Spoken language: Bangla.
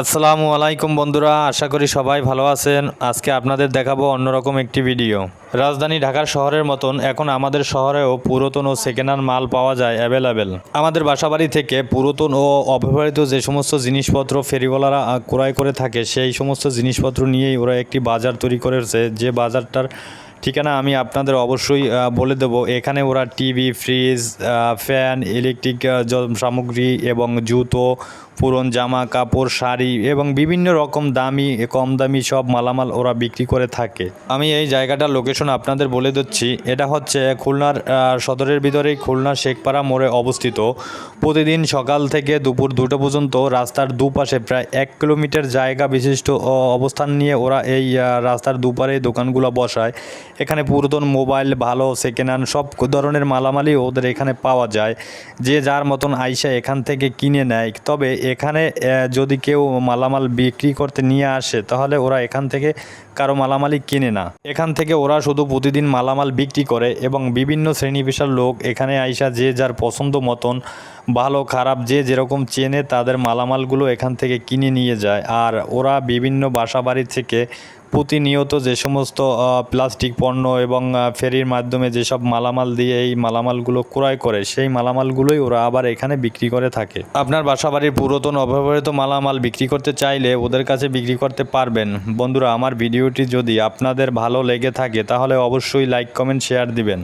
আসসালামু আলাইকুম বন্ধুরা, আশা করি সবাই ভালো আছেন। আজকে আপনাদের দেখাবো অন্যরকম একটি ভিডিও। রাজধানী ঢাকার শহরের মতন এখন আমাদের শহরেও পুরাতন ও সেকেন্ড হ্যান্ড মাল পাওয়া যায় অ্যাভেলেবেল। আমাদের বাসাবাড়ি থেকে পুরাতন ও অব্যবহৃত যে সমস্ত জিনিসপত্র ফেরিওয়ালারা ক্রয় করে থাকে, সেই সমস্ত জিনিসপত্র নিয়েই ওরা একটি বাজার তৈরি করেছে। যে বাজারটার ঠিকানা আমি আপনাদের অবশ্যই বলে দেবো। এখানে ওরা টিভি, ফ্রিজ ফ্যান, ইলেকট্রিক সামগ্রী এবং জুতো, পুরন জামা, কাপড়, শাড়ি এবং বিভিন্ন রকম দামি, কম দামি সব মালামাল ওরা বিক্রি করে থাকে। আমি এই জায়গাটার লোকেশন আপনাদের বলে দিচ্ছি। এটা হচ্ছে খুলনার সদরের ভিতরেই খুলনা শেখপাড়া মোড়ে অবস্থিত। প্রতিদিন সকাল থেকে দুপুর দুটো পর্যন্ত রাস্তার দুপাশে প্রায় এক কিলোমিটার জায়গা বিশিষ্ট অবস্থান নিয়ে ওরা এই রাস্তার দুপারে দোকানগুলো বসায়। এখানে পুরাতন মোবাইল, ভালো সেকেন্ড হ্যান্ড সব ধরনের মালামালই ওদের এখানে পাওয়া যায়। যে যার মতন আইসা এখান থেকে কিনে নেয়। তবে এখানে যদি কেউ মালামাল বিক্রি করতে নিয়ে আসে, তাহলে ওরা এখান থেকে কারও মালামালই কিনে না। এখান থেকে ওরা শুধু প্রতিদিন মালামাল বিক্রি করে এবং বিভিন্ন শ্রেণি পেশার লোক এখানে আইসা যে যার পছন্দ মতন ভালো, খারাপ, যে যেরকম চেনে তাদের মালামালগুলো এখান থেকে কিনে নিয়ে যায়। আর ওরা বিভিন্ন বাসা বাড়ি থেকে প্রতিনিয়ত যে সমস্ত প্লাস্টিক পণ্য এবং ফেরির মাধ্যমে যেসব মালামাল দিয়ে এই মালামালগুলো ক্রয় করে, সেই মালামালগুলোই ওরা আবার এখানে বিক্রি করে থাকে। আপনার বাসাবাড়ির পুরাতন, অব্যবহৃত মালামাল বিক্রি করতে চাইলে ওদের কাছে বিক্রি করতে পারবেন। বন্ধুরা, আমার ভিডিওটি যদি আপনাদের ভালো লেগে থাকে, তাহলে অবশ্যই লাইক, কমেন্ট, শেয়ার দিবেন।